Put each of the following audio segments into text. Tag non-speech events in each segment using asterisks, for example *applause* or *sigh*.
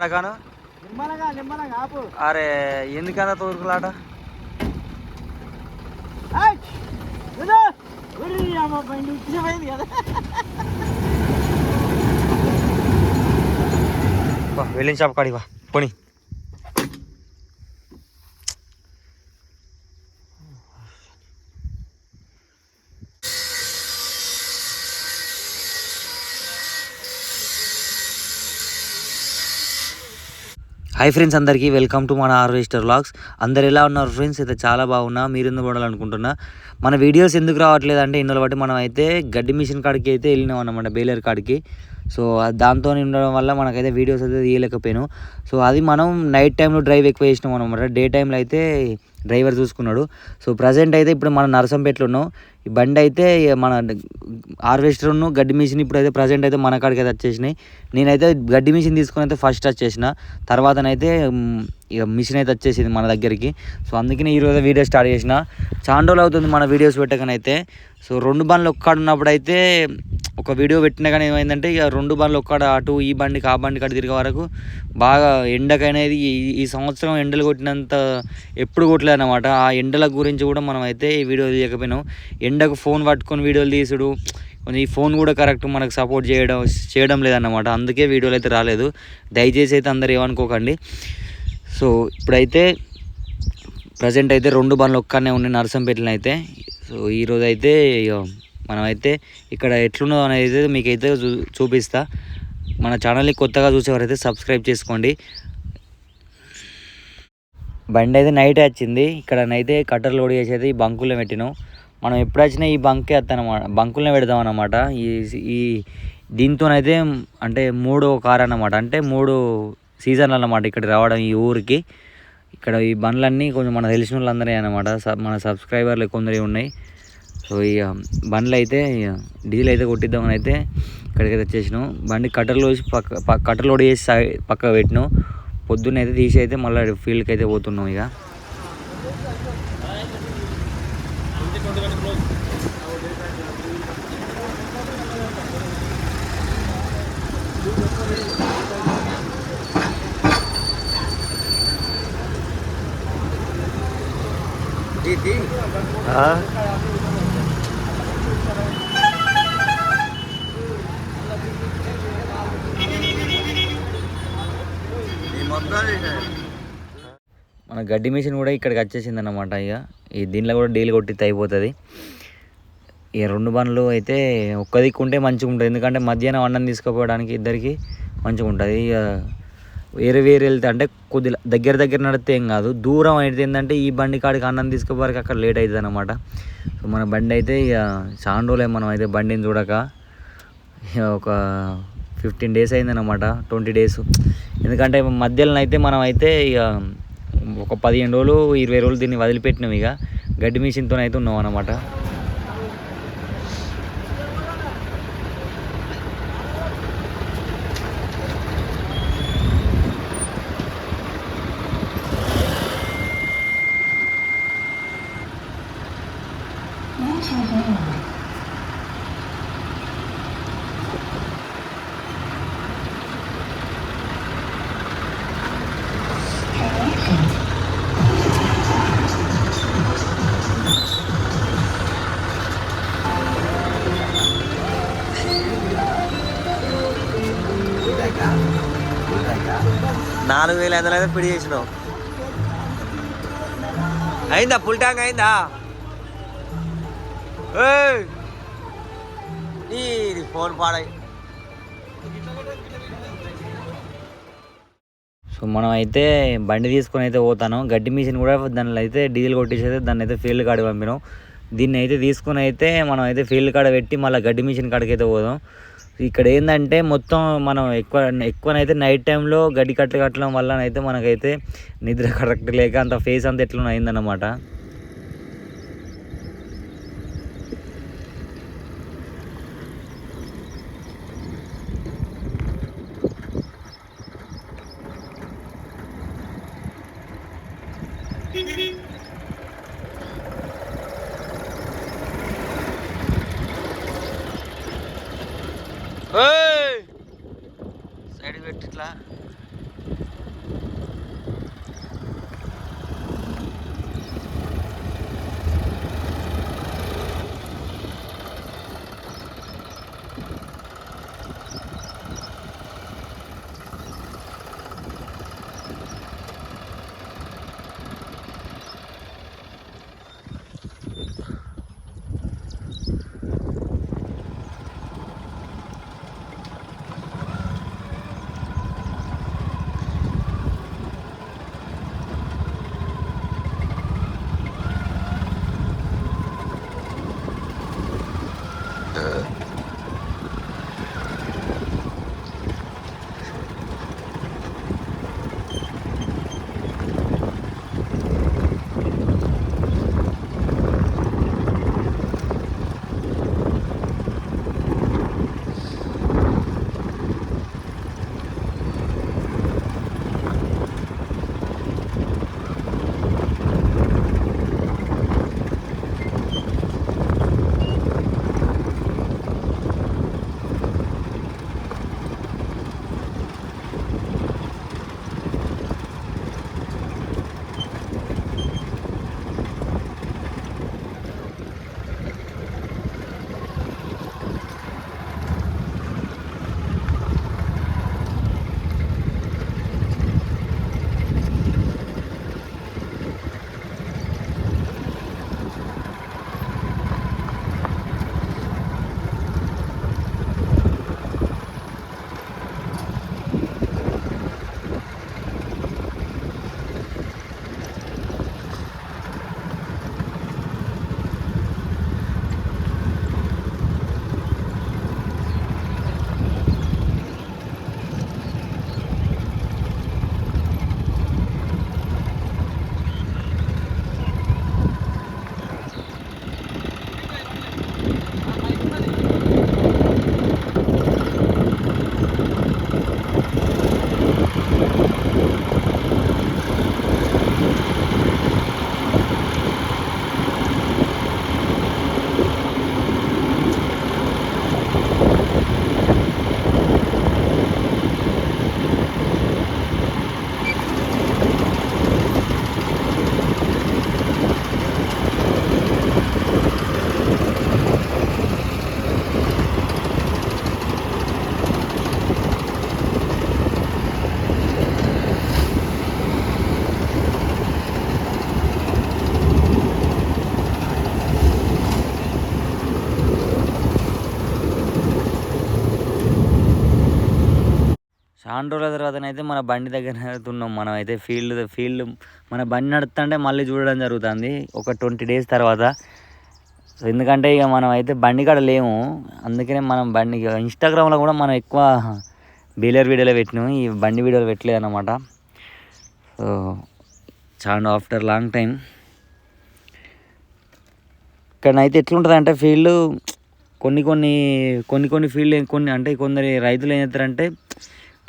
అడగాను అరే ఎందుకంత తోరుకులాట? వెళ్ళిన షాప్ కాడికి వా పోనీ. హాయ్ ఫ్రెండ్స్ అందరికీ వెల్కమ్ టు మన హార్వెస్టర్ వ్లాగ్స్ అందరు ఎలా ఉన్నారు ఫ్రెండ్స్ అయితే చాలా బాగున్నా మీరు ఎందుకు పడాలనుకుంటున్నా మన వీడియోస్ ఎందుకు రావట్లేదు అంటే ఇందులో బట్టి మనం అయితే గడ్డి మిషన్ కాడికి అయితే వెళ్ళినాం అన్నమాట బేలర్ కాడికి. సో దాంతో ఉండడం వల్ల మనకైతే వీడియోస్ అయితే తీయలేకపోయాను. సో అది మనం నైట్ టైంలో డ్రైవ్ ఎక్కువ చేసినాం అనమాట డే టైంలో అయితే డ్రైవర్ చూసుకున్నాడు. సో ప్రజెంట్ అయితే ఇప్పుడు మనం నరసంపేటలో ఉన్నాం. ఈ బండి అయితే మన హార్వెస్టర్ను గడ్డి మిషన్ ఇప్పుడు అయితే ప్రజెంట్ అయితే మన కాడికి అయితే వచ్చేసినాయి. నేనైతే గడ్డి మిషన్ తీసుకొని అయితే ఫస్ట్ వచ్చేసిన తర్వాతనైతే ఇక మిషన్ అయితే వచ్చేసింది మన దగ్గరికి. సో అందుకనే ఈరోజు వీడియో స్టార్ట్ చేసిన. చాలా రోజులు అవుతుంది మన వీడియోస్ పెట్టకనైతే. సో రెండు బండ్లు ఒక్కడ ఉన్నప్పుడు అయితే ఒక వీడియో పెట్టినా కానీ ఏమైందంటే ఇక రెండు బండ్లు ఒక్కడ అటు ఈ బండికి ఆ బండికి అటు తిరిగే వరకు బాగా ఎండకనేది ఈ- ఈ సంవత్సరం ఎండలు కొట్టినంత ఎప్పుడు కొట్టలేదు అనమాట ఆ ఎండల గురించి కూడా మనం అయితే ఈ వీడియో తీయకపోయినాం. ఎండకు ఫోన్ పట్టుకొని వీడియోలు తీసుడు. కొంచెం ఈ ఫోన్ కూడా కరెక్ట్ మనకు సపోర్ట్ చేయడం చేయడం లేదన్నమాట. అందుకే వీడియోలు అయితే రాలేదు. దయచేసి అయితే అందరు ఏమనుకోకండి. సో ఇప్పుడైతే ప్రజెంట్ అయితే రెండు బండ్లు ఒక్కనే ఉన్నాయి నరసంపేటలో అయితే. సో ఈరోజు అయితే మనమైతే ఇక్కడ ఎట్లున్నదో అనేది మీకైతే చూ చూపిస్తా. మన ఛానల్ని కొత్తగా చూసేవారైతే సబ్స్క్రైబ్ చేసుకోండి. బండి అయితే నైట్ వచ్చింది. ఇక్కడ అయితే కట్టర్ లోడ్ చేసి అయితే ఈ బంకుల్లో పెట్టినాం. మనం ఎప్పుడు వచ్చినా ఈ బంకే వస్తానమాట బంకులనే పెడతాం అన్నమాట ఈ ఈ దీంతోనైతే అంటే మూడో కార్ అన్నమాట అంటే మూడు సీజన్లు అన్నమాట ఇక్కడ రావడం ఈ ఊరికి. ఇక్కడ ఈ బండ్లన్నీ కొంచెం మన తెలిసిన వాళ్ళందరే అన్నమాట మన సబ్స్క్రైబర్లు కొందరు ఉన్నాయి. సో ఇక బండ్లు అయితే డీజిల్ అయితే కొట్టిద్దామని అయితే ఇక్కడికి వచ్చేసినాం. బండి కట్టర్లో వేసి పక్క పక్క కట్టర్ చేసి పక్క పక్కకు పెట్టినాం. పొద్దున్న అయితే తీసి అయితే మళ్ళీ ఫీల్డ్కి అయితే పోతున్నాం ఇక మన గడ్డి మిషన్ కూడా ఇక్కడికి వచ్చేసింది అన్నమాట ఇక. ఈ దీంట్లో కూడా డీల్ కొట్టితే అయిపోతుంది. ఈ రెండు బండ్లు అయితే ఒక్క దిక్కు ఉంటే మంచిగా ఉంటుంది ఎందుకంటే మధ్యాహ్నం అన్నం తీసుకుపోవడానికి ఇద్దరికి మంచిగా ఉంటుంది ఇక వేరే వేరే వెళ్తే అంటే కొద్దిగా దగ్గర దగ్గర నడితే ఏం కాదు. దూరం అయితే ఏంటంటే ఈ బండి కాడికి అన్నం తీసుకుపోవడానికి అక్కడ లేట్ అవుతుంది అనమాట సో మన బండి అయితే ఇక చాలా రోజులే మనం అయితే బండిని చూడక ఇక ఒక ఫిఫ్టీన్ డేస్ అయిందనమాట ట్వంటీ డేస్ ఎందుకంటే మధ్యలో అయితే మనం అయితే ఇక ఒక పదిహేను రోజులు ఇరవై రోజులు దీన్ని వదిలిపెట్టినాం ఇక. గడ్డి మిషన్తో అయితే ఉన్నాం అనమాట నాలుగు వేల ఐదు వందలు పిడి చేసినావు అయిందా? ఫుల్ ట్యాంక్ అయిందా? ఏయ్! ఫోన్ పాడై. సో మనం అయితే బండి తీసుకొని అయితే పోతాను గడ్డి మిషన్ కూడా దానిలో అయితే డీజిల్ కొట్టేసి అయితే దాన్ని అయితే ఫీల్డ్ కాడ పంపినాం. దీన్ని అయితే తీసుకొని అయితే మనం అయితే ఫీల్డ్ కాడ పెట్టి మళ్ళీ గడ్డి మిషన్ కాడికి అయితే పోదాం. ఇక్కడ ఏంటంటే మొత్తం మనం ఎక్కువ ఎక్కువనైతే నైట్ టైంలో గడ్డి కట్టలు కట్టడం వల్లనైతే మనకైతే నిద్ర కరెక్ట్ లేక అంత ఫేస్ అంత ఎట్లా అయిందన్నమాట సైడ్ చాలా రోజుల తర్వాత అయితే మన బండి దగ్గర ఉన్నాం మనం. అయితే ఫీల్డ్ ఫీల్డ్ మన బండి నడుస్తుంటే మళ్ళీ చూడడం జరుగుతుంది. ఒక ట్వంటీ డేస్ తర్వాత. సో ఎందుకంటే ఇక మనం అయితే బండి కాడ లేము. అందుకనే మనం బండి ఇన్స్టాగ్రామ్లో కూడా మనం ఎక్కువ బీలర్ వీడియోలో పెట్టినాం. ఈ బండి వీడియోలు పెట్టలేదు అనమాట సో చాలా ఆఫ్టర్ లాంగ్ టైం ఇక్కడనైతే ఎట్లుంటుంది అంటే ఫీల్డ్ కొన్ని కొన్ని కొన్ని కొన్ని ఫీల్డ్ కొన్ని అంటే కొందరి రైతులు ఏం చేస్తారంటే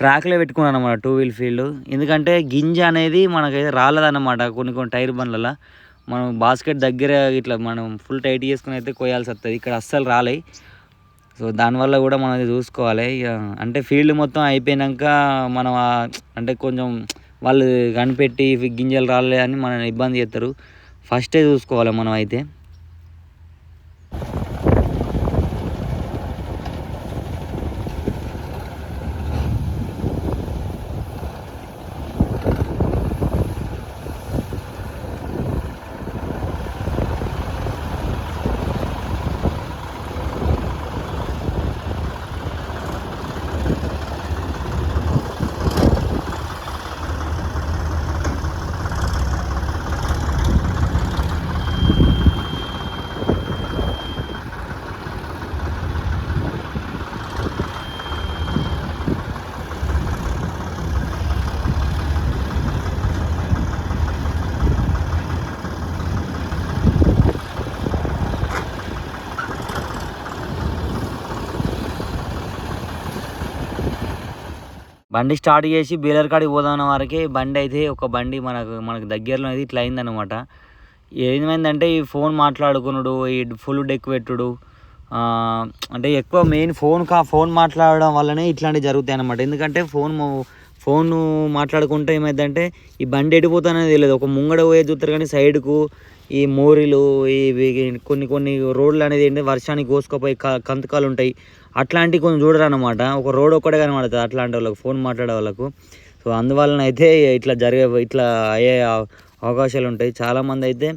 ట్రాక్లో పెట్టుకున్నాను అనమాట టూ వీల్ ఫీల్డ్ ఎందుకంటే గింజ అనేది మనకైతే రాలేదన్నమాట కొన్ని కొన్ని టైర్ బండ్లలో మనం బాస్కెట్ దగ్గర ఇట్లా మనం ఫుల్ టైట్ చేసుకుని అయితే కొయ్యాల్సి వస్తుంది ఇక్కడ అస్సలు రాలే. సో దానివల్ల కూడా మనం అది చూసుకోవాలి. ఇక అంటే ఫీల్డ్ మొత్తం అయిపోయినాక మనం అంటే కొంచెం వాళ్ళు కనిపెట్టి గింజలు రాలే అని మనం ఇబ్బంది చేస్తారు ఫస్టే చూసుకోవాలి మనం అయితే. బండి స్టార్ట్ చేసి బీలర్ కాడికి పోదాం వరకే బండి అయితే ఒక బండి మనకు మనకు దగ్గరలో అయితే ఇట్లా అయిందనమాట ఏమైందంటే ఈ ఫోన్ మాట్లాడుకునుడు ఈ ఫుల్ డెక్ పెట్టుడు. అంటే ఎక్కువ మెయిన్ ఫోన్ కా ఫోన్ మాట్లాడడం వల్లనే ఇట్లాంటివి జరుగుతాయి అనమాట ఎందుకంటే ఫోన్ ఫోన్ మాట్లాడుకుంటే ఏమైందంటే ఈ బండి ఎడిపోతానని తెలియదు. ఒక ముంగడ పోయే చూస్తారు కానీ సైడ్కు ఈ మోరీలు ఇవి కొన్ని కొన్ని రోడ్లు అనేది ఏంటి వర్షానికి కోసుకుపోయి కంతకాలు ఉంటాయి. అట్లాంటివి కొంచెం చూడరు అనమాట ఒక రోడ్ ఒక్కడే కనబడుతుంది అట్లాంటి వాళ్ళకి ఫోన్ మాట్లాడే వాళ్ళకు. సో అందువలన అయితే ఇట్లా జరిగే ఇట్లా అయ్యే అవకాశాలు ఉంటాయి. చాలామంది అయితే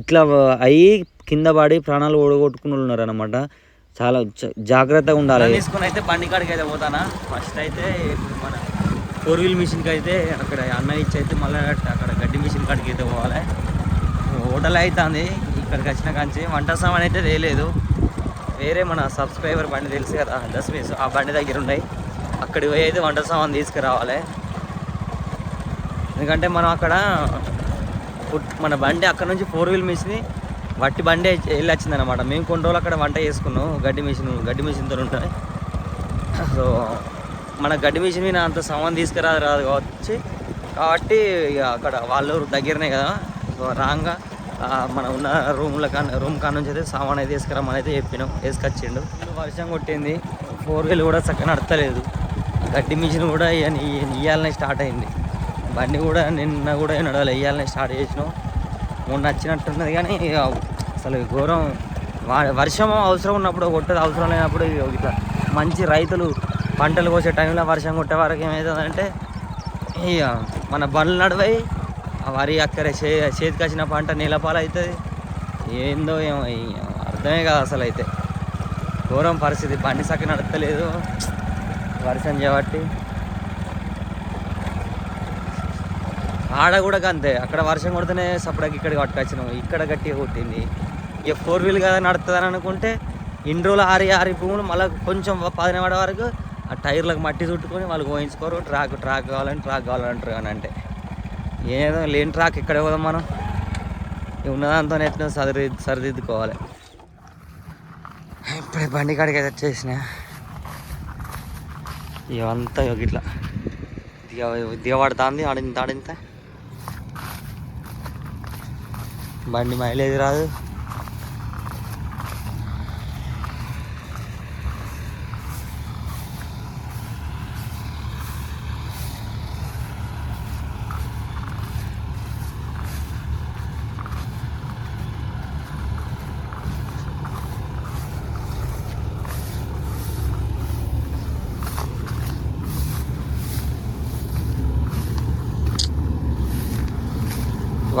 ఇట్లా అయ్యి కింద పడి ప్రాణాలు ఓడగొట్టుకుని ఉన్నారు అనమాట చాలా జాగ్రత్తగా ఉండాలి. తీసుకుని అయితే బండి కాడికి అయితే పోతానా? ఫస్ట్ అయితే మన ఫోర్ వీల్ మిషన్కి అయితే అక్కడ అన్న ఇచ్చి అయితే మళ్ళీ అక్కడ గడ్డి మిషన్ కాడికి అయితే పోవాలి. హోటల్ అవుతుంది ఇక్కడికి వచ్చిన కాంచి వంట సామాన్ అయితే తేలేదు వేరే మన సబ్స్క్రైబర్ బండి తెలుసు కదా డస్ట్బిన్స్ ఆ బండి దగ్గర ఉన్నాయి. అక్కడికి పోయి అయితే వంట సామాన్ తీసుకురావాలి. ఎందుకంటే మనం అక్కడ మన బండి అక్కడ నుంచి ఫోర్ వీల్ మిషన్ వట్టి బండి వెళ్ళి వచ్చిందనమాట మేము కొన్ని రోజులు అక్కడ వంట చేసుకున్నాం. గడ్డి మిషన్ గడ్డి మిషన్తో ఉంటుంది. సో మన గడ్డి మిషన్ మీద అంత సామాన్ తీసుకురాదు రాదు కావచ్చు. కాబట్టి ఇక అక్కడ వాళ్ళు దగ్గరనే కదా. సో రాంగా మన ఉన్న రూమ్ల కా రూమ్ కాడ నుంచి అయితే సామాన్ అయితే తీసుకురమ్మని అయితే చెప్పినాం. వేసుకొచ్చిండు. వర్షం కొట్టింది. ఫోర్ వీల్ కూడా చక్కగా నడతలేదు. గడ్డి మిషన్ కూడా ఇయ్యాలనే స్టార్ట్ అయింది. బండి కూడా నిన్న కూడా నడవాలి ఇయ్యాలనే స్టార్ట్ చేసినాం. మొన్న వచ్చినట్టున్నది కానీ అసలు ఘోరం. వా- వర్షం అవసరం ఉన్నప్పుడు కొట్టదు అవసరం లేనప్పుడు ఇక ఇట్లా మంచి రైతులు పంటలు కోసే టైంలో వర్షం కొట్టే వరకు ఏమవుతుందంటే ఇక మన బండ్లు నడవై ఆ వరి అక్కడే చే చేతికి వచ్చిన పంట నీలపాలవుతుంది. ఏందో ఏమో అర్థమే కాదు అసలు అయితే ఘోరం పరిస్థితి. బండి సక్క నడతలేదు. వర్షం చేయబట్టి ఆడ కూడా అంతే అక్కడ వర్షం కొడితేనే సపడకి ఇక్కడికి పట్టుకొచ్చినాం. ఇక్కడ గట్టిగా కొట్టింది. ఇక ఫోర్ వీల్ కదా నడుతుందని అనుకుంటే ఇన్ని రోజులు ఆరి ఆరి భూములు మళ్ళీ కొంచెం పదిన పడే వరకు ఆ టైర్లకు మట్టి చుట్టుకొని వాళ్ళు పోయించుకోరు. ట్రాక్ ట్రాక్ కావాలని ట్రాక్ కావాలంటారు అని అంటే. ఏదో లేని ట్రాక్ ఇక్కడే పోదాం మనం. ఇక ఉన్నదాంతో ఎట్లా సరి సరిదిద్దుకోవాలి. ఇప్పుడే బండి కాడికి అయితే వచ్చేసిన. ఇవంతా ఇట్లా దిగ దిగబడుతుంది ఆడింత ఆడింత బండి మైలేజ్ రాదు.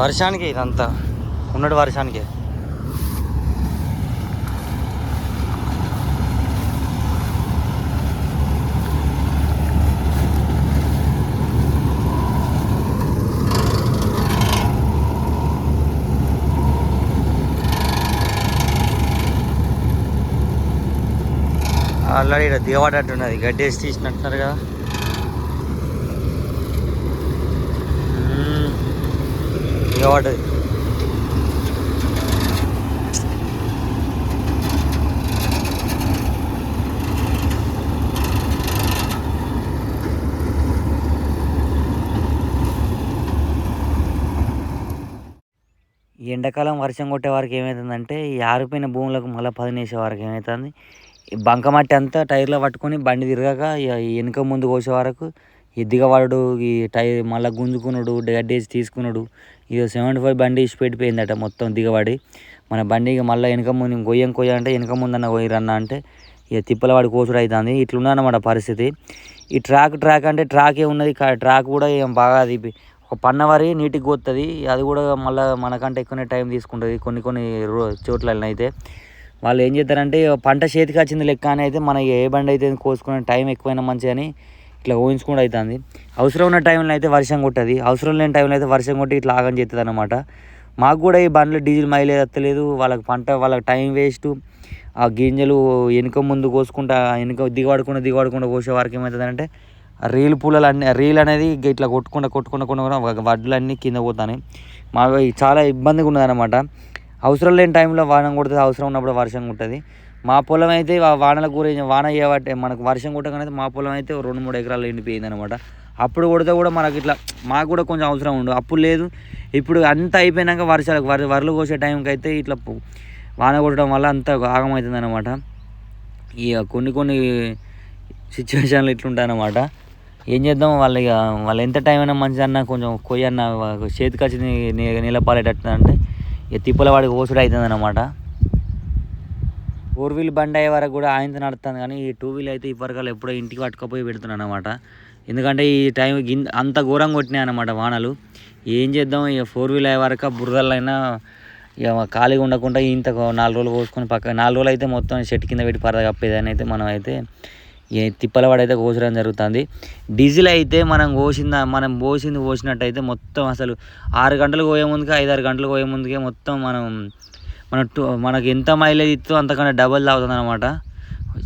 వర్షానికి ఇదంతా. ఉన్నట్టు వర్షానికి. ఆల్రెడీ ఇక్కడ దిగబడేట్టున్నది గడ్డేసి తీసినట్టున్నారు కదా. దిగబడ్డది ఈ ఎండాకాలం వర్షం కొట్టే వరకు ఏమవుతుందంటే ఈ ఆరిపోయిన భూములకు మళ్ళీ పదినేసే వరకు ఏమవుతుంది ఈ బంకమట్టి అంతా టైర్లో పట్టుకొని బండి తిరగాక వెనుక ముందు కోసే వరకు ఈ దిగవాడు ఈ టైర్ మళ్ళీ గుంజుకున్నాడు గడ్డేసి తీసుకున్నాడు ఇక సెవెంటీ ఫైవ్ బండి ఇచ్చి పెట్టిపోయిందట మొత్తం దిగబడి. మన బండి ఇక మళ్ళీ వెనక ముందు కొయ్యం కొయ్య అంటే వెనక ముందన్న కొయ్యరన్న అంటే ఇక తిప్పలవాడి కోసుడు అవుతుంది ఇట్లున్నదన్నమాట పరిస్థితి. ఈ ట్రాక్ ట్రాక్ అంటే ట్రాకే ఉన్నది. కా- ట్రాక్ కూడా ఏం బాగా అది ఒక పన్నవరి నీటికి కొత్తది. అది కూడా మళ్ళీ మనకంటే ఎక్కువనే టైం తీసుకుంటుంది కొన్ని కొన్ని రో చోట్లలో అయితే వాళ్ళు ఏం చేస్తారంటే పంట చేతికి వచ్చింది లెక్క అని అయితే మన ఏ బండి అయితే కోసుకునే టైం ఎక్కువైనా మంచి అని ఇట్లా ఊహించుకుంటూ అవుతుంది అవసరం ఉన్న టైంలో అయితే వర్షం కొట్టదు. అవసరం లేని టైంలో అయితే వర్షం కొట్టి ఇట్లా ఆగని చేస్తుంది అనమాట మాకు కూడా ఈ బండ్లు డీజిల్ మైలేజ్ వస్తలేదు. వాళ్ళకి పంట వాళ్ళకి టైం వేస్ట్ ఆ గింజలు వెనుక ముందు కోసుకుంటా వెనుక దిగబడకుండా దిగబడకుండా కోసే వారికి ఏమవుతుందంటే ఆ రీల్ పూలలు అన్ని రీల్ అనేది ఇట్లా కొట్టుకుంటా కొట్టుకుంటా కొట్టుకుండా వడ్లన్నీ కింద పోతాయి మాకు చాలా ఇబ్బందిగా ఉన్నదనమాట అవసరం లేని టైంలో వానం కొడుతుంది అవసరం ఉన్నప్పుడు వర్షం ఉంటుంది మా పొలం అయితే వానల కూర వాన చేయబట్టే మనకు వర్షం కొట్టగానే మా పొలం అయితే రెండు మూడు ఎకరాలు ఎండిపోయింది అనమాట అప్పుడు కొడితే కూడా మనకి ఇట్లా మాకు కూడా కొంచెం అవసరం ఉండు. అప్పుడు లేదు. ఇప్పుడు అంతా అయిపోయినాక వర్షాలకు వర వరలు కోసే టైంకి అయితే ఇట్లా వాన కొట్టడం వల్ల అంత ఆగమవుతుంది అనమాట ఇక కొన్ని కొన్ని సిచ్యువేషన్లు ఇట్లుంటాయి అనమాట ఏం చేద్దాం వాళ్ళు ఇక వాళ్ళు ఎంత టైం అయినా మంచిది అన్న కొంచెం కొయ్యన్న చేతికి వచ్చి నిలపాలేటట్టు అంటే ఇక తిప్పల వాడికి ఓసుడు అవుతుంది అనమాట ఫోర్ వీల్ బండి అయ్యే వరకు కూడా ఆయనతో నడుస్తుంది కానీ ఈ టూ వీల్ అయితే ఇప్పటికల్లా ఎప్పుడో ఇంటికి పట్టుకపోయి పెడుతున్నాను అనమాట ఎందుకంటే ఈ టైం గిన్- అంత ఘోరంగా కొట్టినాయి అనమాట వానలు. ఏం చేద్దాం ఇక ఫోర్ వీల్ అయ్యే వరకు బురదలైనా ఇక ఖాళీగా ఉండకుండా ఇంత నాలుగు రోజులు కోసుకొని పక్క నాలుగు రోజులు అయితే మొత్తం చెట్టు కింద పెట్టి పరద కప్పేదని అయితే మనం అయితే ఈ తిప్పలవాడు అయితే కోసడం జరుగుతుంది. డీజిల్ అయితే మనం కోసింద మనం పోసింది పోసినట్టయితే మొత్తం అసలు ఆరు గంటలు పోయే ముందుకే ఐదు ఆరు గంటలు పోయే ముందుకే మొత్తం మనం మన టూ మనకి ఎంత మైలేజ్ ఇస్తుందో అంతకన్నా డబల్ తాగుతుంది అనమాట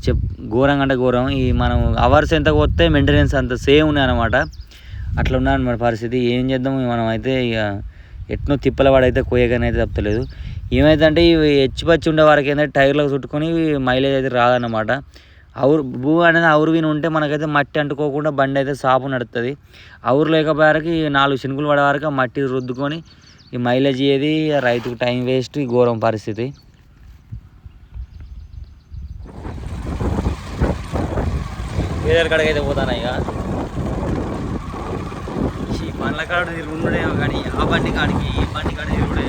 చెప్ ఘోరంగా అంటే ఘోరం. ఈ మనం అవర్స్ ఎంత పోతే మెయింటెనెన్స్ అంత సేమ్ ఉన్నాయి అనమాట అట్లా ఉన్నాను మన పరిస్థితి. ఏం చేద్దాం? మనం అయితే ఇక ఎట్నో తిప్పల పడైతే కోయగానే అయితే తప్పలేదు. ఏమైందంటే ఇవి హెచ్చి పచ్చి ఉండే వరకు ఏంటంటే టైర్లకు చుట్టుకొని మైలేజ్ అయితే రాదన్నమాట. అవురు భూ అనేది అవురు విని ఉంటే మనకైతే మట్టి అంటుకోకుండా బండి అయితే సాపు నడుస్తుంది అవురు లేకపోయేవారికి నాలుగు శనుకులు పడే వరకు ఆ మట్టి రుద్దుకొని ఈ మైలేజ్ ఏది? రైతుకు టైం వేస్ట్ ఈ ఘోరం పరిస్థితి. వేరే కాడకైతే పోతాను ఇక? ఈ పండ్ల కాడ తిరుగుండేమో కానీ ఆ బండి కాడికి ఈ బండి కాడ తిరుగుడే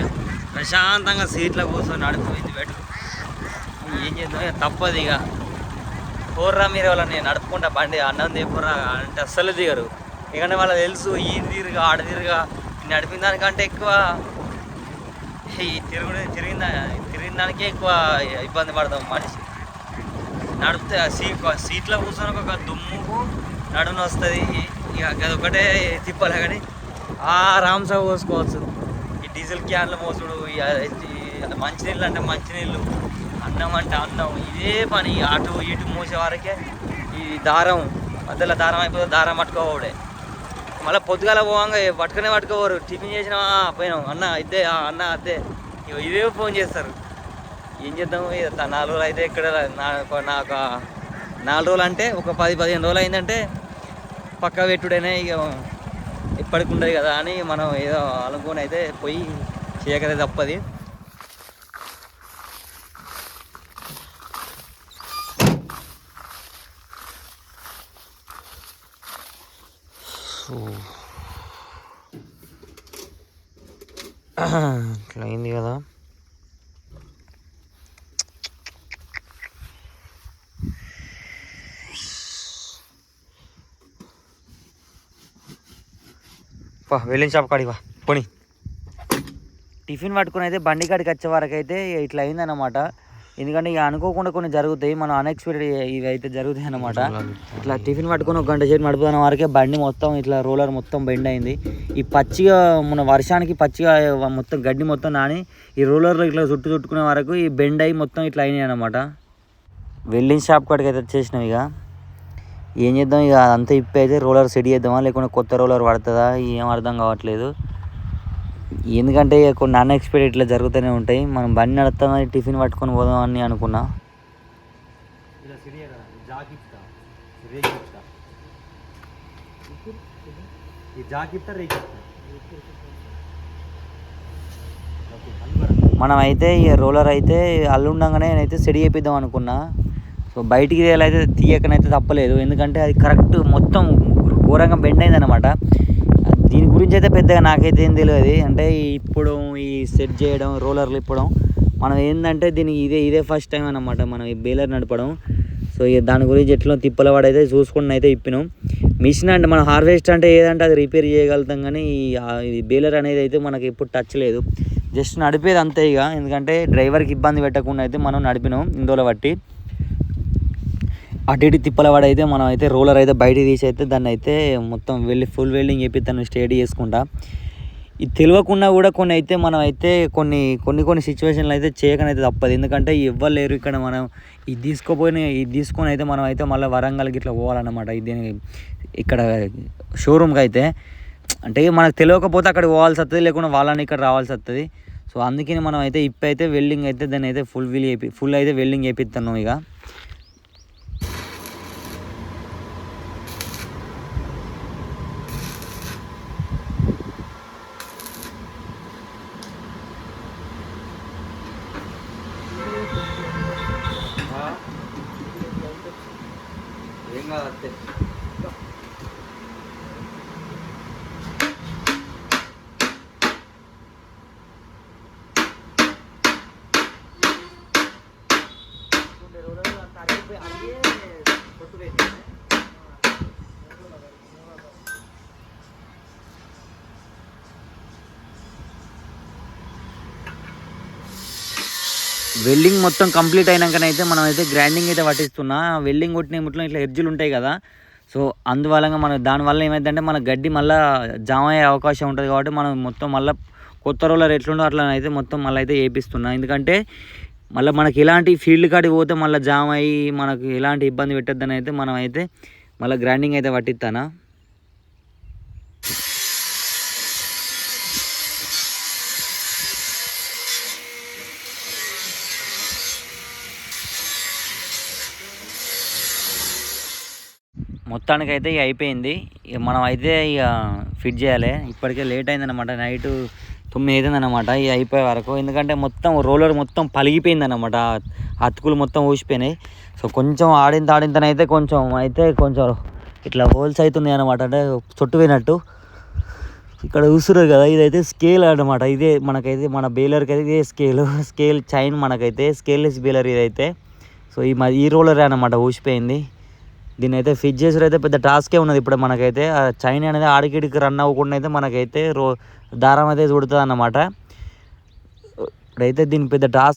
ప్రశాంతంగా సీట్లో కూర్చొని నడుపుతుంది పెట్టు ఏం చేద్దాం ఇక? తప్పదు ఇక. పోర్రా మీరు వాళ్ళని నడుపుకుంటా బండి అన్నం తెప్పురా అంటే అస్సలు దిగరు. ఎందుకంటే వాళ్ళకి తెలుసు ఈ తీరుగా ఆడ తీరుగా. నడిపిన దానికంటే ఎక్కువ ఈ తిరుగుడు తిరిగిన తిరిగిన దానికే ఎక్కువ ఇబ్బంది పడతాం మనిషి. నడిపితే సీట్ సీట్లో కూర్చొని ఒక దుమ్ముకు నడుము వస్తుంది ఇక అదొకటే తిప్పాలి కానీ ఆరామ్సా పోసుకోవచ్చు. ఈ డీజిల్ క్యాన్లు మోసుడు మంచినీళ్ళు అంటే మంచినీళ్ళు అన్నం అంటే అన్నం ఇదే పని. అటు ఇటు మోసే వరకే ఈ దారం మధ్యలో దారం అయిపోతే దారం పట్టుకోవడే మళ్ళీ పొద్దుగాల పోవంగా పట్టుకునే పట్టుకోరు టిఫిన్ చేసినా పోయినాం. అన్న ఇద్దే అన్న అద్దే. ఇగో ఇవే ఫోన్ చేస్తారు. ఏం చేద్దాం? ఇక నాలుగు రోజులు అయితే ఇక్కడ నాకు నాకు నాలుగు రోజులు అంటే ఒక పది పదిహేను రోజులు అయిందంటే పక్క పెట్టుడైనా ఇక ఎప్పటికి ఉండదు కదా అని మనం ఏదో అనుకుని అయితే పోయి చేయకనే తప్పది. ఇట్లా *clears throat* అయింది కదా. పా వెళ్ళిన షాప్ కాడివా పోనీ. టిఫిన్ పట్టుకుని అయితే బండి కాడికి వచ్చే వరకు అయితే ఇట్లా అయిందన్నమాట. ఎందుకంటే ఇక అనుకోకుండా కొన్ని జరుగుతాయి మనం అన్ఎక్స్పెక్టెడ్ ఇవి అయితే జరుగుతాయి అన్నమాట. ఇట్లా టిఫిన్ పట్టుకొని ఒక గంట సేపు నడుపుతున్న వరకే బండి మొత్తం ఇట్లా రోలర్ మొత్తం బెండ్ అయింది. ఈ పచ్చిగా మన వర్షానికి పచ్చిగా మొత్తం గడ్డి మొత్తం నాని ఈ రోలర్లో ఇట్లా చుట్టు చుట్టుకునే వరకు ఈ బెండ్ అయ్యి మొత్తం ఇట్లా అయినాయి అనమాట వెల్డింగ్ షాప్ కాడికి అయితే వచ్చేసినాం ఇక. ఏం చేద్దాం ఇక అంతా ఇప్పి అయితే రోలర్ సెట్ చేద్దామా లేకుంటే కొత్త రోలర్ పడుతుందా ఏం అర్థం కావట్లేదు. ఎందుకంటే కొన్ని అన్ఎక్స్పెక్టెడ్ ఇట్లా జరుగుతూనే ఉంటాయి. మనం బండి నడుస్తామని టిఫిన్ పట్టుకొని పోదాం అని అనుకున్నా. మనం అయితే ఈ రోలర్ అయితే అల్లుండగానే నేనైతే సెడి చేపిద్దాం అనుకున్నా. సో బయటికి అయితే తీయకనైతే తప్పలేదు. ఎందుకంటే అది కరెక్ట్ మొత్తం ఘోరంగా బెండ్ అయిందనమాట దీని గురించి అయితే పెద్దగా నాకైతే ఏం తెలియదు అంటే ఇప్పుడు ఈ సెట్ చేయడం రోలర్లు ఇప్పడం మనం ఏంటంటే దీనికి ఇదే ఇదే ఫస్ట్ టైం అనమాట మనం ఈ బేలర్ నడపడం. సో ఇక దాని గురించి ఎట్లా తిప్పల వాడైతే చూసుకుని అయితే ఇప్పినాం. మిషన్ అంటే మన హార్వెస్ట్ అంటే ఏదంటే అది రిపేర్ చేయగలుగుతాం కానీ ఈ ఈ బేలర్ అనేది అయితే మనకి ఎప్పుడు టచ్ లేదు. జస్ట్ నడిపేది అంతే ఇక. ఎందుకంటే డ్రైవర్కి ఇబ్బంది పెట్టకుండా అయితే మనం నడిపినాం. ఇందులో బట్టి అటు ఇటు తిప్పల వాడైతే మనం అయితే రోలర్ అయితే బయట తీసి అయితే దాన్ని అయితే మొత్తం వెళ్ళి ఫుల్ వెల్డింగ్ చెప్పి తను స్టేడీ చేసుకుంటా. ఇది తెలియకుండా కూడా కొన్ని అయితే మనం అయితే కొన్ని కొన్ని కొన్ని సిచ్యువేషన్లు అయితే చేయకనైతే తప్పదు. ఎందుకంటే ఇవ్వలేరు ఇక్కడ మనం ఇది తీసుకోపోయిన ఇది తీసుకొని అయితే మనం అయితే మళ్ళీ వరంగల్కి ఇట్లా పోవాలన్నమాట. ఇది ఇక్కడ షోరూమ్కి అయితే. అంటే మనకు తెలియకపోతే అక్కడ పోవాల్సి వస్తుంది లేకుండా వాళ్ళని ఇక్కడ రావాల్సి వస్తుంది సో అందుకని మనం అయితే ఇప్పుడైతే వెల్డింగ్ అయితే దాన్ని అయితే ఫుల్ వీల్ చేపి ఫుల్ అయితే వెల్డింగ్ చేపిస్తున్నాం ఇక. వెల్డింగ్ మొత్తం కంప్లీట్ అయినాకనైతే మనం అయితే గ్రైండింగ్ అయితే పట్టిస్తున్నా. వెల్డింగ్ కొట్టిన ముట్లో ఇట్లా ఎర్జులు ఉంటాయి కదా. సో అందువల్ల మన దానివల్ల ఏమైందంటే మన గడ్డి మళ్ళీ జామ అయ్యే అవకాశం ఉంటుంది కాబట్టి మనం మొత్తం మళ్ళీ కొత్త రోలర్ ఎట్లుండో అట్లా అయితే మొత్తం మళ్ళీ అయితే వేపిస్తున్నా ఎందుకంటే మళ్ళీ మనకి ఎలాంటి ఫీల్డ్ కాడికి పోతే మళ్ళీ జామ్ అయ్యి మనకు ఎలాంటి ఇబ్బంది పెట్టద్దని అయితే మనం అయితే మళ్ళీ గ్రైండింగ్ అయితే పట్టిస్తానా మొత్తానికి అయితే ఇక అయిపోయింది. ఇక మనం అయితే ఇక ఫిట్ చేయాలి. ఇప్పటికే లేట్ అయిందనమాట నైట్ తొమ్మిది అయిందనమాట ఇక అయిపోయే వరకు. ఎందుకంటే మొత్తం రోలర్ మొత్తం పలిగిపోయిందనమాట ఆ అతుకులు మొత్తం ఊసిపోయినాయి. సో కొంచెం ఆడింత ఆడింతనైతే కొంచెం అయితే కొంచెం ఇట్లా హోల్స్ అవుతుంది అనమాట అంటే చుట్టుపోయినట్టు ఇక్కడ చూస్తున్నారు కదా ఇదైతే స్కేల్ అనమాట ఇదే మనకైతే మన బేలర్కి అయితే ఇదే స్కేల్ స్కేల్ చైన్ మనకైతే స్కేల్లెస్ బేలర్ ఇదైతే. సో ఈ ఈ రోలర్ అనమాట ఊసిపోయింది. దీని అయితే ఫిట్ చేసారు అయితే పెద్ద టాస్కే ఉన్నది. ఇప్పుడు మనకైతే చైన్ అనేది ఆడికిడికి రన్ అవ్వకుండా అయితే మనకైతే రో దారం అయితే చుడుతుంది అన్నమాట ఇప్పుడైతే దీని పెద్ద టాస్క్